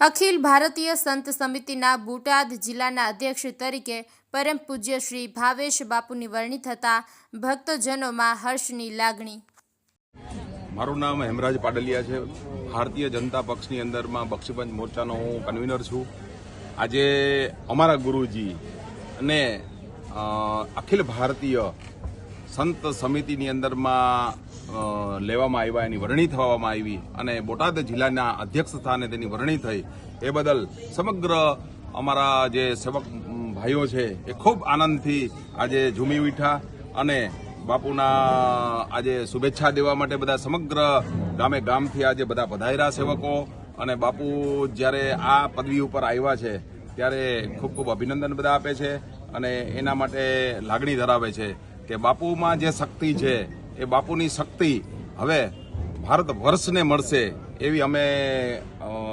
અખિલ ભારતીય સંત સમિતિના બોટાદ જિલ્લાના અધ્યક્ષ તરીકે પરમ પૂજ્ય શ્રી ભાવેશ બાપુની વરણી થતા ભક્તજનોમાં હર્ષની લાગણી. મારું નામ હેમરાજ પાડલિયા છે. ભારતીય જનતા પક્ષની અંદરમાં બક્ષીપંચ મોરચાનો હું કન્વીનર છું. આજે અમારા ગુરુજી અને અખિલ ભારતીય સંત સમિતિની અંદરમાં લેવામાં આવ્યા, એની વરણી થવામાં આવી અને બોટાદ જિલ્લાના અધ્યક્ષ સ્થાને તેની વરણી થઈ. એ બદલ સમગ્ર અમારા જે સેવક ભાઈઓ છે, એ ખૂબ આનંદથી આજે ઝૂમી ઉઠ્યા અને બાપુના આજે શુભેચ્છા દેવા માટે બધા સમગ્ર ગામે ગામથી આજે બધા પધાર્યા સેવકો અને બાપુ જ્યારે આ પદવી ઉપર આવ્યા છે, ત્યારે ખૂબ ખૂબ અભિનંદન બધા આપે છે અને એના માટે લાગણી ધરાવે છે. કે બાપુમાં જે શક્તિ છે, એ બાપુની શક્તિ હવે ભારત વર્ષને મળશે એવી અમે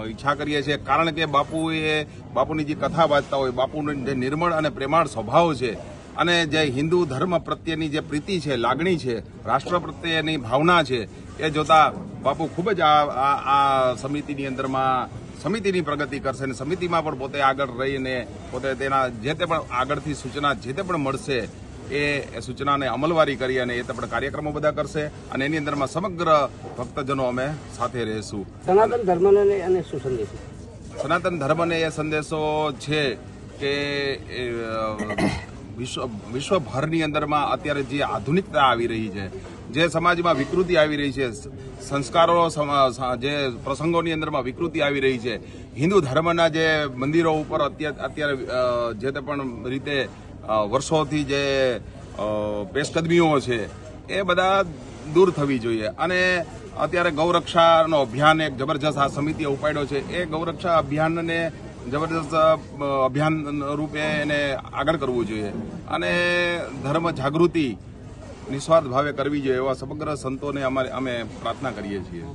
ઈચ્છા કરીએ છીએ. કારણ કે બાપુએ, બાપુની જે કથા વાંચતા હોય, બાપુનો જે નિર્મળ અને પ્રેમાળ સ્વભાવ છે અને જે હિન્દુ ધર્મ પ્રત્યેની જે પ્રીતિ છે, લાગણી છે, રાષ્ટ્ર પ્રત્યેની ભાવના છે, એ જોતા બાપુ ખૂબ જ આ, આ- સમિતિની અંદરમાં, સમિતિની પ્રગતિ કરશે અને સમિતિમાં પણ પોતે આગળ રહીને પોતે તેના જે તે પણ આગળથી સૂચના જે તે પણ મળશે એ સૂચનાને અમલવારી કરી અને એ આપણે પણ કાર્યક્રમો બધા કરશે અને એની અંદરમાં સમગ્ર ભક્તજનો અમે સાથે રહીશું. સનાતન ધર્મને અને શું સંદેશો? સનાતન ધર્મને એ સંદેશો છે કે વિશ્વ વિશ્વભરની અંદરમાં અત્યારે જે આધુનિકતા આવી રહી છે જે સમાજમાં વિકૃતિ આવી રહી છે સંસ્કારો જે પ્રસંગોની અંદરમાં વિકૃતિ આવી રહી છે હિન્દુ ધર્મના જે મંદિરો ઉપર અત્યારે જે તે પણ રીતે વર્ષોથી જે પેશકદમીઓ છે, એ બધા દૂર થવી જોઈએ. અને અત્યારે ગૌરક્ષાનો અભિયાન એક જબરજસ્ત આ સમિતિએ ઉપાડ્યો છે. એ ગૌરક્ષા અભિયાનને જબરજસ્ત અભિયાન રૂપે એને આગળ કરવું જોઈએ. અને ધર્મ જાગૃતિ નિસ્વાર્થ ભાવે કરવી જોઈએ એવા સમગ્ર સંતોને અમારે અમે પ્રાર્થના કરીએ છીએ.